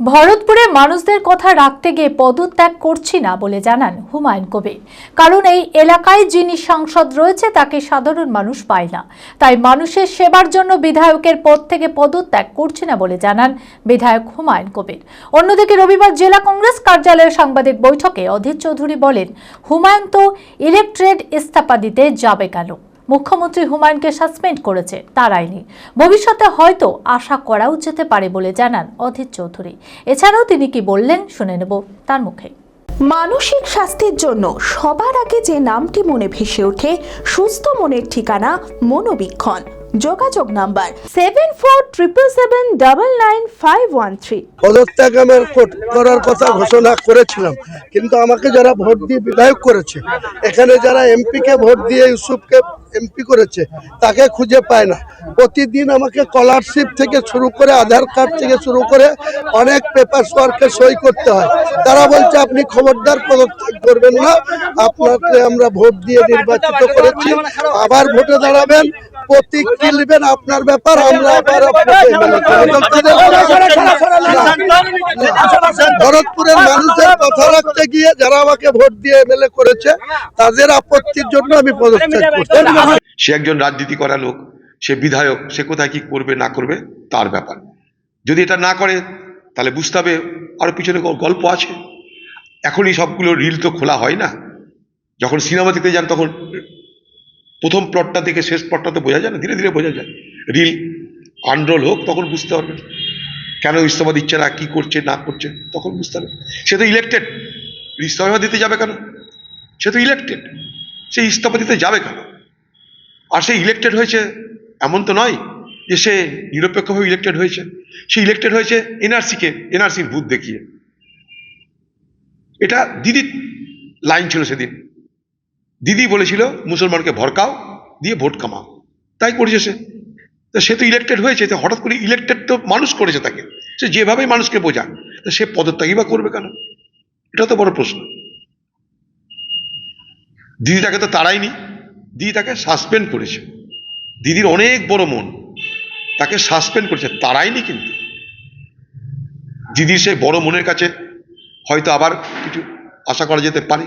ভরতপুরে মানুষদের কথা রাখতে গিয়ে পদত্যাগ করছি না বলে জানান হুমায়ুন কবির। কারণ এই এলাকায় যিনি সাংসদ রয়েছে, তাকে সাধারণ মানুষ পায় না। তাই মানুষের সেবার জন্য বিধায়কের পদ থেকে পদত্যাগ করছি না বলে জানান বিধায়ক হুমায়ুন কবির। অন্যদিকে রবিবার জেলা কংগ্রেস কার্যালয়ের সাংবাদিক বৈঠকে অধীর চৌধুরী বলেন, হুমায়ুন তো ইলেকট্রেড ইস্তফা দিতে যাবে কেন? মুখ্যমন্ত্রী হুমায়ুনকে সাসপেন্ড করেছে, তার আইনি। ভবিষ্যতে হয়তো আশা করাও যেতে পারে বলে জানান অধীর চৌধুরী। এছাড়াও তিনি কি বললেন শুনে নেব তার মুখে। মানসিক স্বাস্থ্যের জন্য সবার আগে যে নামটি মনে ভেসে ওঠে, সুস্থ মনের ঠিকানা মনোবীক্ষণ। যোগাযোগ number seven four triple seven double nine five one three পদত্যাগ আমার করার কথা ঘোষণা করেছিলাম, কিন্তু আমাকে যারা ভোট দিয়ে বিধায়ক করেছে, এখানে যারা এমপি কে ভোট দিয়ে ইউসুফকে এমপি করেছে, তাকে খুঁজে পায় না। প্রতিদিন আমাকে স্কলারশিপ থেকে শুরু করে আধার কার্ড থেকে শুরু করে অনেক পেপার ওয়ার্কে সই করতে হয়। তারা বলছে, আপনি খবরদার পদত্যাগ করবেন না, আপনাকে আমরা ভোট দিয়ে নির্বাচিত করেছি। আবার ভোটে দাঁড়াবেন প্রতীক কি আপনার ব্যাপার আমরা আবার মেনে। ভরতপুরের মানুষের কথা রাখতে গিয়ে যারা আমাকে ভোট দিয়ে এমএলএ করেছে তাদের আপত্তির জন্য আমি পদত্যাগ করছি সে একজন রাজনীতি করা লোক সে বিধায়ক সে কোথায় কি করবে না করবে তার ব্যাপার যদি এটা না করে তাহলে বুঝতে হবে আরও পিছনে গল্প আছে এখনই সবগুলো রিল তো খোলা হয় না যখন সিনেমা দেখতে যান তখন প্রথম প্লটটা থেকে শেষ প্লটটা তো বোঝা যায় না, ধীরে ধীরে বোঝা যায়। রিল আনরোল হোক, তখন বুঝতে পারবেন কেন ইস্তফা দিচ্ছে না, কী করছে, না করছে, তখন বুঝতে পারবে। সে তো ইলেকটেড ইস্তফা দিতে যাবে কেন? সে তো ইলেকটেড সে ইস্তফা দিতে যাবে কেন? আর সে ইলেক্টেড হয়েছে এমন তো নয় যে সে নিরপেক্ষভাবে ইলেক্টেড হয়েছে। সে ইলেক্টেড হয়েছে এনআরসিকে, এনআরসির ভূত দেখিয়ে। এটা দিদির লাইন ছিল সেদিন। দিদি বলেছিল, মুসলমানকে ভরকাও দিয়ে ভোট কামাও। তাই করেছে সে। তো সে তো ইলেক্টেড হয়েছে, তো হঠাৎ করে ইলেক্টেড তো মানুষ করেছে তাকে। সে যেভাবেই মানুষকে বোঝাক, তো সে পদত্যাগই বা করবে কেন? এটা তো বড় প্রশ্ন। দিদি তাকে তো তাড়ায়নি, দিদি তাকে সাসপেন্ড করেছে। দিদির অনেক বড় মন, তাকে সাসপেন্ড করেছে, তাড়ায়নি কিন্তু। দিদির সেই বড় মনের কাছে হয়তো আবার কিছু আশা করা যেতে পারে।